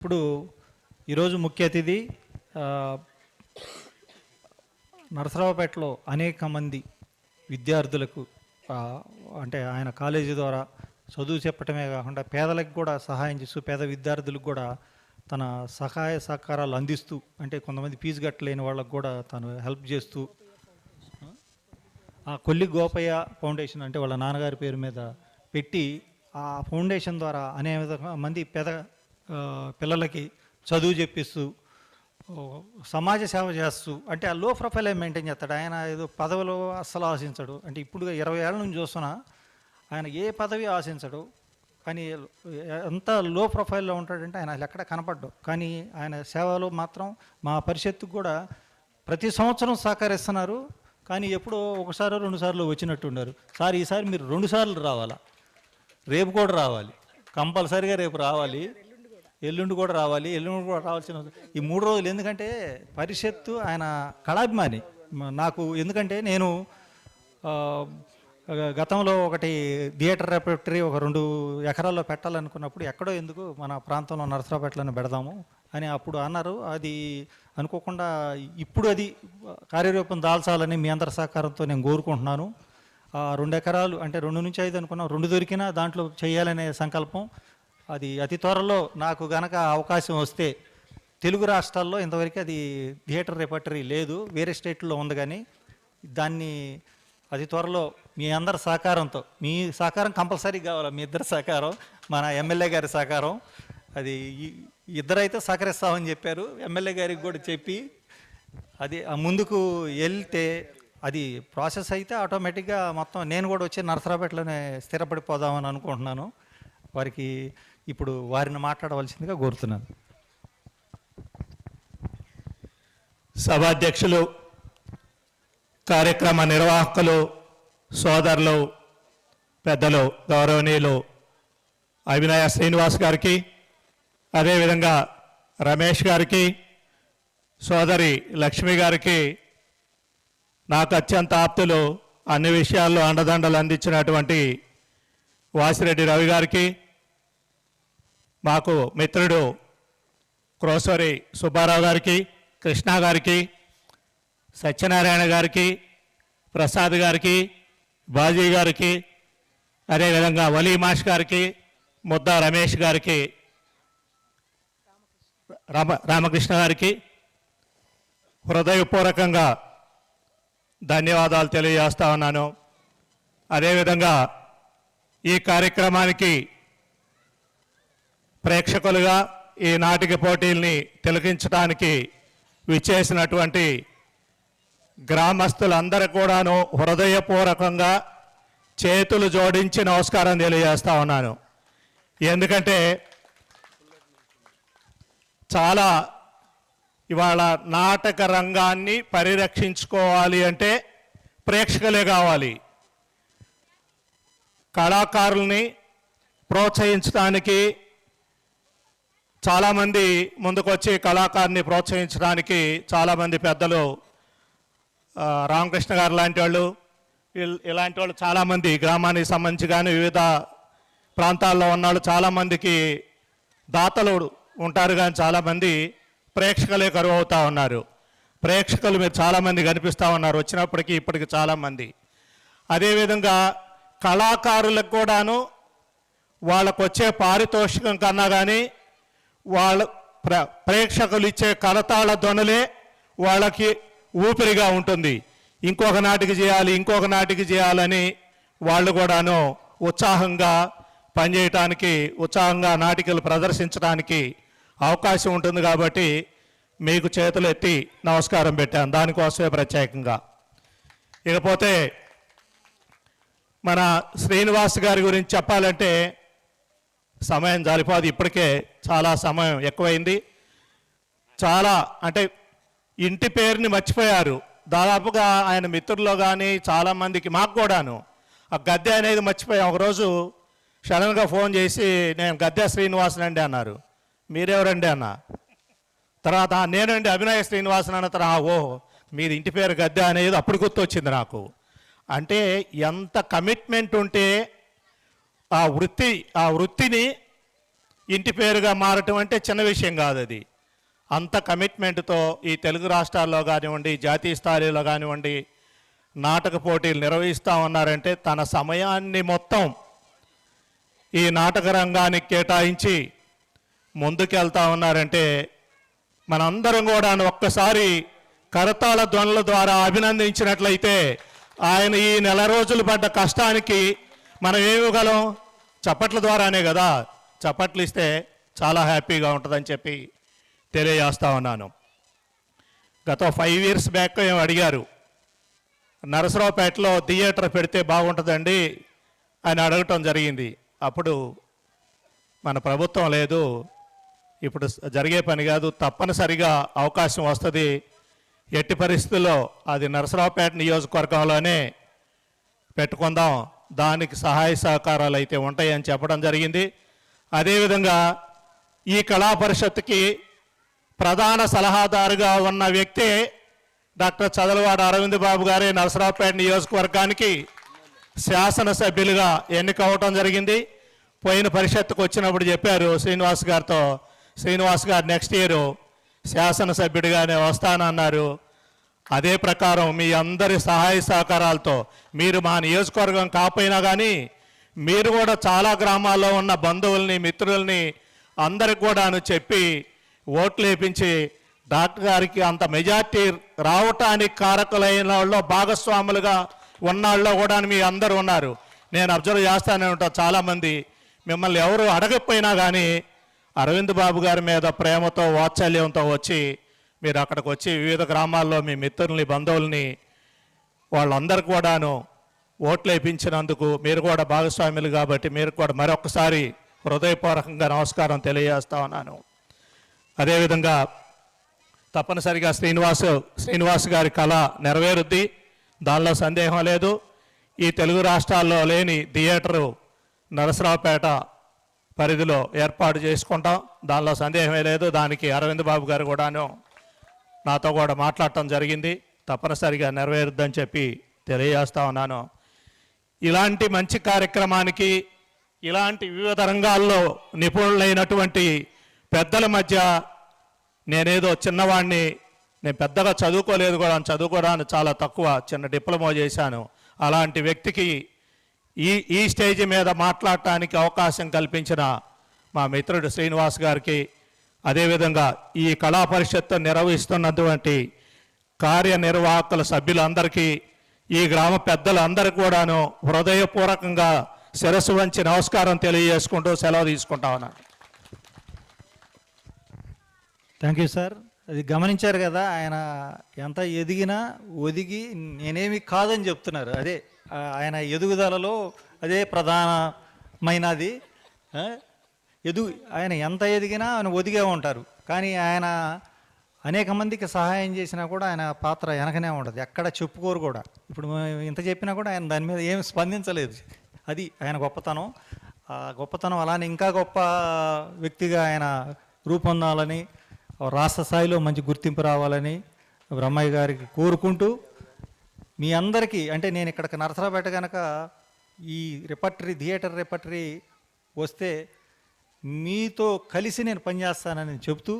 ఇప్పుడు ఈరోజు ముఖ్య అతిథి నరసరావుపేటలో అనేక మంది విద్యార్థులకు అంటే ఆయన కాలేజీ ద్వారా చదువు చెప్పటమే కాకుండా పేదలకు కూడా సహాయం చేస్తూ పేద విద్యార్థులకు కూడా తన సహాయ సహకారాలు అందిస్తూ అంటే కొంతమంది ఫీజు కట్టలేని వాళ్ళకు కూడా తను హెల్ప్ చేస్తూ ఆ కొల్లి గోపయ్య ఫౌండేషన్ అంటే వాళ్ళ నాన్నగారి పేరు మీద పెట్టి ఆ ఫౌండేషన్ ద్వారా అనేక మంది పేద పిల్లలకి చదువు చెప్పిస్తూ సమాజ సేవ చేస్తూ అంటే ఆ లో ప్రొఫైల్ మెయింటైన్ చేస్తాడు. ఆయన ఏదో పదవిలో అస్సలు ఆశించడు. అంటే ఇప్పుడు ఇరవై ఏళ్ళ నుంచి చూస్తున్నా ఆయన ఏ పదవి ఆశించడు. కానీ ఎంత లో ప్రొఫైల్లో ఉంటాడంటే ఆయన అసలు ఎక్కడ కనపడ్డు. కానీ ఆయన సేవలో మాత్రం మా పరిషత్తుకు కూడా ప్రతి సంవత్సరం సహకరిస్తున్నారు. కానీ ఎప్పుడో ఒకసారి రెండు సార్లు సార్ ఈసారి మీరు రెండుసార్లు రావాలా? రేపు కూడా రావాలి. కంపల్సరీగా రేపు రావాలి. ఎల్లుండి కూడా రావాలి ఎల్లుండి కూడా రావాల్సిన ఈ మూడు రోజులు ఎందుకంటే పరిషత్తు ఆయన కళాభిమాని. నాకు ఎందుకంటే నేను గతంలో ఒకటి థియేటర్ రెపర్టరీ ఒక రెండు ఎకరాల్లో పెట్టాలనుకున్నప్పుడు ఎక్కడో ఎందుకు మన ప్రాంతంలో నరసరావుపేటలోనే పెడదాము అని అప్పుడు అన్నారు. అది అనుకోకుండా ఇప్పుడు అది కార్యరూపం దాల్చాలని మీ అందరి సహకారంతో నేను కోరుకుంటున్నాను. రెండు ఎకరాలు అంటే రెండు నుంచి ఐదు అనుకున్నాం. రెండు దొరికినా దాంట్లో చేయాలనే సంకల్పం. అది అతి త్వరలో నాకు గనక అవకాశం వస్తే తెలుగు రాష్ట్రాల్లో ఇంతవరకు అది థియేటర్ రిపర్టరీ లేదు. వేరే స్టేట్లో ఉంది కానీ దాన్ని అతి త్వరలో మీ అందరి సహకారంతో మీ సహకారం కంపల్సరీ కావాలి మీ ఇద్దరి సహకారం మన ఎమ్మెల్యే గారి సహకారం. అది ఇద్దరైతే సహకరిస్తామని చెప్పారు. ఎమ్మెల్యే గారికి కూడా చెప్పి అది ముందుకు వెళ్తే అది ప్రాసెస్ అయితే ఆటోమేటిక్గా మొత్తం నేను కూడా వచ్చి నరసరాపేటలోనే స్థిరపడిపోదామని అనుకుంటున్నాను. వారికి ఇప్పుడు వారిని మాట్లాడవలసిందిగా కోరుతున్నాను. సభాధ్యక్షులు కార్యక్రమ నిర్వాహకులు సోదరులు పెద్దలు గౌరవనీయులు అభినయ శ్రీనివాస్ గారికి అదేవిధంగా రమేష్ గారికి సోదరి లక్ష్మి గారికి నాకు అత్యంత ఆప్తులు అన్ని విషయాల్లో అండదండలు అందించినటువంటి వాసిరెడ్డి రవి గారికి మాకు మిత్రుడు క్రోసరి సుబ్బారావు గారికి కృష్ణ గారికి సత్యనారాయణ గారికి ప్రసాద్ గారికి బాజీ గారికి అదేవిధంగా వలీ మాష్ గారికి ముద్దా రమేష్ గారికి రామ రామకృష్ణ గారికి హృదయపూర్వకంగా ధన్యవాదాలు తెలియజేస్తా ఉన్నాను. అదేవిధంగా ఈ కార్యక్రమానికి ప్రేక్షకులుగా ఈ నాటిక పోటీల్ని తిలకించడానికి విచ్చేసినటువంటి గ్రామస్తులందరూ కూడాను హృదయపూర్వకంగా చేతులు జోడించి నమస్కారం తెలియజేస్తా ఉన్నాను. ఎందుకంటే చాలా ఇవాళ నాటక రంగాన్ని పరిరక్షించుకోవాలి అంటే ప్రేక్షకులే కావాలి. కళాకారుల్ని ప్రోత్సహించడానికి చాలామంది ముందుకొచ్చి కళాకారుని ప్రోత్సహించడానికి చాలామంది పెద్దలు రామకృష్ణ గారు లాంటి వాళ్ళు ఇలాంటి వాళ్ళు చాలామంది గ్రామానికి సంబంధించి కానీ వివిధ ప్రాంతాల్లో ఉన్న వాళ్ళు చాలామందికి దాతలు ఉంటారు కానీ చాలామంది ప్రేక్షకులే కరువు అవుతూ ఉన్నారు. ప్రేక్షకులు మీరు చాలామంది కనిపిస్తూ ఉన్నారు వచ్చినప్పటికీ ఇప్పటికి చాలామంది. అదేవిధంగా కళాకారులకు కూడాను వాళ్ళకు వచ్చే పారితోషికం కన్నా కానీ వాళ్ళ ప్ర ప్రేక్షకులు ఇచ్చే కరతాళ ధ్వనులే వాళ్ళకి ఊపిరిగా ఉంటుంది. ఇంకొక నాటికి చేయాలి ఇంకొక నాటికి చేయాలని వాళ్ళు కూడాను ఉత్సాహంగా పనిచేయటానికి ఉత్సాహంగా నాటికలు ప్రదర్శించడానికి అవకాశం ఉంటుంది కాబట్టి మీకు చేతులు ఎత్తి నమస్కారం పెట్టాను దానికోసమే ప్రత్యేకంగా. ఇకపోతే మన శ్రీనివాస్ గారి గురించి చెప్పాలంటే సమయం జాలిపోదు ఇప్పటికే చాలా సమయం ఎక్కువైంది. చాలా అంటే ఇంటి పేరుని మర్చిపోయారు. దాదాపుగా ఆయన మిత్రుల్లో కానీ చాలామందికి మాకు కూడాను ఆ గద్దె అనేది మర్చిపోయాం. ఒకరోజు సడన్గా ఫోన్ చేసి నేను గద్దె శ్రీనివాసన్ అండి అన్నారు. మీరెవరండి అన్న? తర్వాత నేనండి అభినయ శ్రీనివాసన్ అన్న తర్వాత ఓ మీది ఇంటి పేరు గద్దె అనేది అప్పుడు గుర్తొచ్చింది నాకు. అంటే ఎంత కమిట్మెంట్ ఉంటే ఆ వృత్తి ఆ వృత్తిని ఇంటి పేరుగా మారటం అంటే చిన్న విషయం కాదు అది. అంత కమిట్మెంట్తో ఈ తెలుగు రాష్ట్రాల్లో కానివ్వండి జాతీయ స్థాయిలో కానివ్వండి నాటక పోటీలు నిర్వహిస్తూ ఉన్నారంటే తన సమయాన్ని మొత్తం ఈ నాటక రంగానికి కేటాయించి ముందుకెళ్తా ఉన్నారంటే మనందరం కూడా ఒక్కసారి కరతాళ ధ్వనుల ద్వారా అభినందించినట్లయితే ఆయన ఈ నెల రోజులు పడ్డ కష్టానికి మనం ఏమిగలం చప్పట్ల ద్వారానే కదా. చప్పట్లు ఇస్తే చాలా హ్యాపీగా ఉంటుందని చెప్పి తెలియజేస్తా ఉన్నాను. గత ఫైవ్ ఇయర్స్ బ్యాక్ ఏమో అడిగారు నరసరావుపేటలో థియేటర్ పెడితే బాగుంటుందండి అని అడగటం జరిగింది. అప్పుడు మన ప్రభుత్వం లేదు ఇప్పుడు జరిగే పని కాదు తప్పనిసరిగా అవకాశం వస్తుంది. ఎట్టి పరిస్థితుల్లో అది నరసరావుపేట నియోజకవర్గంలోనే పెట్టుకుందాం. దానికి సహాయ సహకారాలు అయితే ఉంటాయని చెప్పడం జరిగింది. అదేవిధంగా ఈ కళా పరిషత్తుకి ప్రధాన సలహాదారుగా ఉన్న వ్యక్తి డాక్టర్ చదలవాడ అరవింద్ బాబు గారే నరసరావుపేట నియోజకవర్గానికి శాసనసభ్యులుగా ఎన్నికవటం జరిగింది. పోయిన పరిషత్తుకు వచ్చినప్పుడు చెప్పారు శ్రీనివాస్ గారితో శ్రీనివాస్ గారు నెక్స్ట్ ఇయర్ శాసనసభ్యుడిగానే వస్తానన్నారు. అదే ప్రకారం మీ అందరి సహాయ సహకారాలతో మీరు మా నియోజకవర్గం కాకపోయినా కానీ మీరు కూడా చాలా గ్రామాల్లో ఉన్న బంధువుల్ని మిత్రుల్ని అందరికి కూడాను చెప్పి ఓట్లు వేపించి డాక్టర్ గారికి అంత మెజార్టీ రావటానికి కారకులైన వాళ్ళలో భాగస్వాములుగా ఉన్నాళ్ళలో కూడా మీ అందరూ ఉన్నారు. నేను అబ్జర్వ్ చేస్తానే ఉంటా చాలామంది. మిమ్మల్ని ఎవరు అడగకపోయినా కానీ అరవింద్ బాబు గారి మీద ప్రేమతో వాత్సల్యంతో వచ్చి మీరు అక్కడికి వచ్చి వివిధ గ్రామాల్లో మీ మిత్రుల్ని బంధువుల్ని వాళ్ళందరూ కూడాను ఓట్లు వేయించినందుకు మీరు కూడా భాగస్వాములు కాబట్టి మీరు కూడా మరొకసారి హృదయపూర్వకంగా నమస్కారం తెలియజేస్తా ఉన్నాను. అదేవిధంగా తప్పనిసరిగా శ్రీనివాస్ శ్రీనివాస్ గారి కళ నెరవేరుద్ది. దానిలో సందేహం లేదు. ఈ తెలుగు రాష్ట్రాల్లో లేని థియేటరు నరసరావుపేట పరిధిలో ఏర్పాటు చేసుకుంటాం. దానిలో సందేహమే లేదు. దానికి అరవింద్ బాబు గారు కూడాను నాతో కూడా మాట్లాడటం జరిగింది. తప్పనిసరిగా నెరవేరుద్దని చెప్పి తెలియజేస్తా ఉన్నాను. ఇలాంటి మంచి కార్యక్రమానికి ఇలాంటి వివిధ రంగాల్లో నిపుణులైనటువంటి పెద్దల మధ్య నేనేదో చిన్నవాడిని నేను పెద్దగా చదువుకోలేదు కూడా చదువుకోవడానికి చాలా తక్కువ చిన్న డిప్లొమా చేశాను. అలాంటి వ్యక్తికి ఈ ఈ స్టేజ్ మీద మాట్లాడటానికి అవకాశం కల్పించిన మా మిత్రుడు శ్రీనివాస్ గారికి అదేవిధంగా ఈ కళా పరిషత్తు నిర్వహిస్తున్నటువంటి కార్యనిర్వాహకుల సభ్యులందరికీ ఈ గ్రామ పెద్దలందరికీ కూడాను హృదయపూర్వకంగా శిరస్సు వంచి నమస్కారం తెలియజేసుకుంటూ సెలవు తీసుకుంటా ఉన్నాను థ్యాంక్ యూ సార్ అది గమనించారు కదా ఆయన ఎంత ఎదిగినా ఒదిగి నేనేమి కాదని చెప్తున్నారు. అదే ఆయన ఎదుగుదలలో అదే ప్రధానమైనది. ఎదు ఆయన ఎంత ఎదిగినా ఆయన ఒదిగే ఉంటారు. కానీ ఆయన అనేక మందికి సహాయం చేసినా కూడా ఆయన పాత్ర వెనకనే ఉండదు. ఎక్కడ చెప్పుకోరు కూడా. ఇప్పుడు ఇంత చెప్పినా కూడా ఆయన దాని మీద ఏమి స్పందించలేదు. అది ఆయన గొప్పతనం. ఆ గొప్పతనం అలానే ఇంకా గొప్ప వ్యక్తిగా ఆయన రూపొందాలని రాష్ట్ర స్థాయిలో మంచి గుర్తింపు రావాలని బ్రహ్మయ్య గారికి కోరుకుంటూ మీ అందరికీ అంటే నేను ఇక్కడికి నరసరాపేట కనుక ఈ రిపర్టరీ థియేటర్ రిపర్టరీ వస్తే మీతో కలిసి నేను పనిచేస్తానని చెప్తూ